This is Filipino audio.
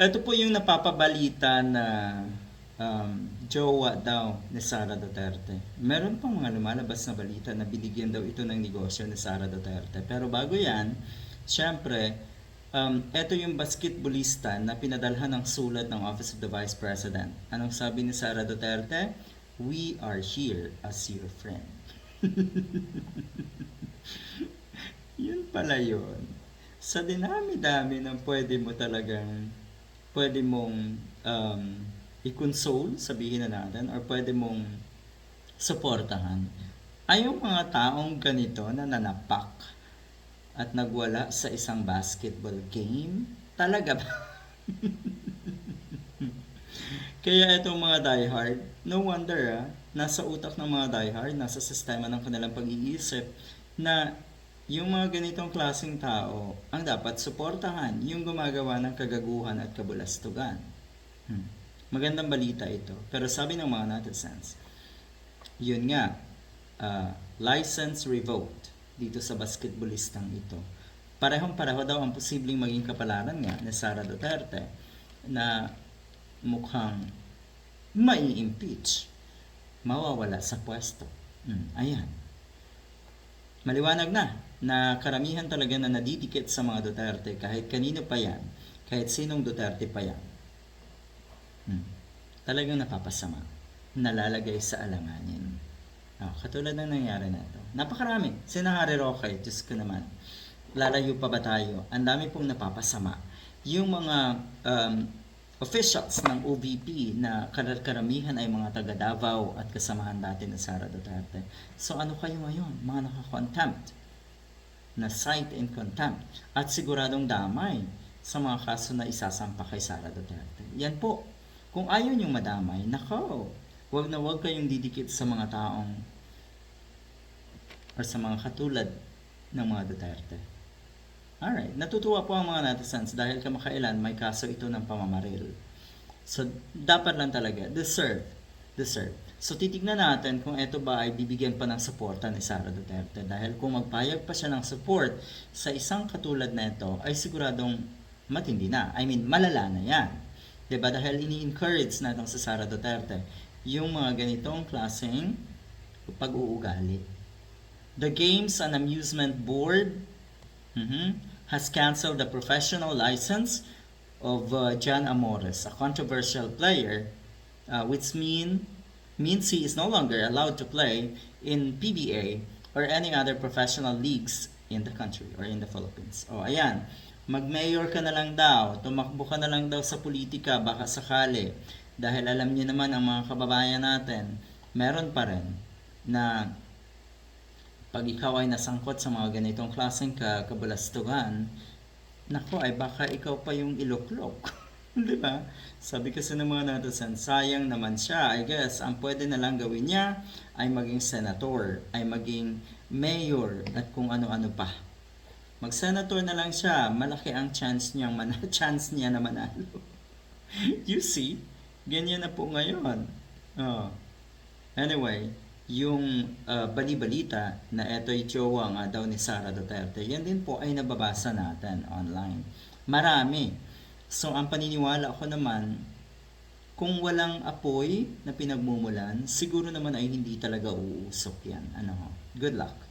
Ito po yung napapabalita na um, jowa daw ni Sara Duterte. Meron pang mga lumalabas na balita na binigyan daw ito ng negosyo ni Sara Duterte. Pero bago yan, syempre, um, ito yung basketballista na pinadalhan ng sulat ng Office of the Vice President. Anong sabi ni Sara Duterte? We are here as your friend. yun pala yun. Sa dinami-dami ng pwede mo talagang pwede mong um, i-console, sabihin na natin, or pwede mong suportahan, ay yung mga taong ganito na nanapak at nagwala sa isang basketball game, talaga ba? Kaya itong mga diehard, no wonder ah, nasa utak ng mga diehard, nasa sistema ng kanilang pag-iisip na yung mga ganitong klaseng tao ang dapat suportahan, yung gumagawa ng kagaguhan at kabulastugan. Hmm. Magandang balita ito. Pero sabi ng mga netizens, yun nga, uh, license revoked dito sa basketballistang ito. Parehong-pareho daw ang posibleng maging kapalaran nga ni Sara Duterte na mukhang mai-impeach, mawawala sa pwesto. Hmm, ayan. Maliwanag na na karamihan talaga na nadidikit sa mga Duterte kahit kanino pa yan, kahit sinong Duterte pa yan. Hmm. Talagang napapasama. Nalalagay sa alanganin. Oh, katulad ng nangyari na ito. Napakarami. Sinahari Roque, Diyos ko naman. Lalayo pa ba tayo? Ang dami pong napapasama. Yung mga um, officials ng OVP na kar- karamihan ay mga taga Davao at kasamahan dati ni Sara Duterte. So ano kayo ngayon? Mga nakakontempt na cite in contempt at siguradong damay sa mga kaso na isasampa kay Sara Duterte. Yan po. Kung ayaw niyong madamay, nako, wag na wag kayong didikit sa mga taong or sa mga katulad ng mga Duterte. Alright, natutuwa po ang mga netizens dahil kamakailan may kaso ito ng pamamaril. So, dapat lang talaga, deserve, deserve. So, titignan natin kung ito ba ay bibigyan pa ng suporta ni Sara Duterte. Dahil kung magpayag pa siya ng support sa isang katulad na ito, ay siguradong matindi na. I mean, malala na yan. ba Dahil ini-encourage natin sa Sara Duterte yung mga ganitong klaseng pag-uugali. The Games and Amusement Board mhm, has canceled the professional license of uh, John Amores, a controversial player, uh, which mean means he is no longer allowed to play in PBA or any other professional leagues in the country or in the Philippines. O ayan, mag-mayor ka na lang daw, tumakbo ka na lang daw sa politika, baka sakali. Dahil alam niyo naman ang mga kababayan natin, meron pa rin na pag ikaw ay nasangkot sa mga ganitong klaseng ka kabulastugan, nako ay baka ikaw pa yung iluklok. Di ba? Sabi kasi ng mga netizen, sayang naman siya. I guess, ang pwede na lang gawin niya ay maging senator, ay maging mayor, at kung ano-ano pa. Mag-senator na lang siya, malaki ang chance niyang man chance niya na manalo. you see? Ganyan na po ngayon. Oh. Anyway, yung uh, bali-balita na eto'y jowa nga daw ni Sara Duterte, yan din po ay nababasa natin online. Marami. So, ang paniniwala ko naman, kung walang apoy na pinagmumulan, siguro naman ay hindi talaga uusok yan. Ano? Good luck.